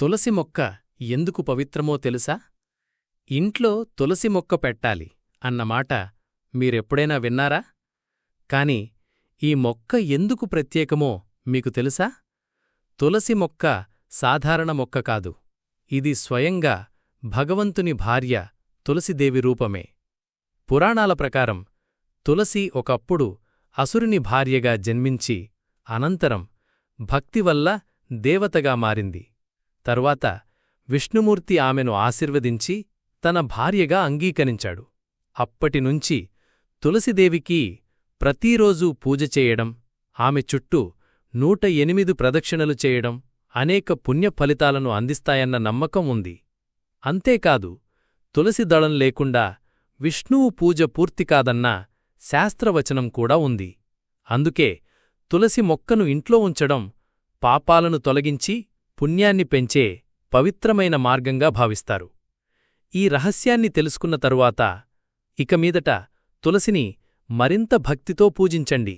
తులసి మొక్క ఎందుకు పవిత్రమో తెలుసా? ఇంట్లో తులసి మొక్క పెట్టాలి అన్నమాట మీరెప్పుడైనా విన్నారా? కాని ఈ మొక్క ఎందుకు ప్రత్యేకమో మీకు తెలుసా? తులసి మొక్క సాధారణ మొక్క కాదు. ఇది స్వయంగా భగవంతుని భార్య తులసిదేవి రూపమే. పురాణాల ప్రకారం తులసి ఒకప్పుడు అసురుని భార్యగా జన్మించి అనంతరం భక్తివల్ల దేవతగా మారింది. తరువాత విష్ణుమూర్తి ఆమెను ఆశీర్వదించి తన భార్యగా అంగీకరించాడు. అప్పటినుంచి తులసిదేవికి ప్రతిరోజూ పూజ చేయడం ఆమె చుట్టూ నూట ఎనిమిది ప్రదక్షిణలు చేయడం అనేక పుణ్యఫలితాలను అందిస్తాయన్న నమ్మకం ఉంది. అంతేకాదు తులసిదళం లేకుండా విష్ణువు పూజ పూర్తికాదన్న శాస్త్రవచనం కూడా ఉంది. అందుకే తులసి మొక్కను ఇంట్లో ఉంచడం పాపాలను తొలగించి పుణ్యాన్ని పెంచే పవిత్రమైన మార్గంగా భావిస్తారు. ఈ రహస్యాన్ని తెలుసుకున్న తరువాత ఇక మీదట తులసిని మరింత భక్తితో పూజించండి.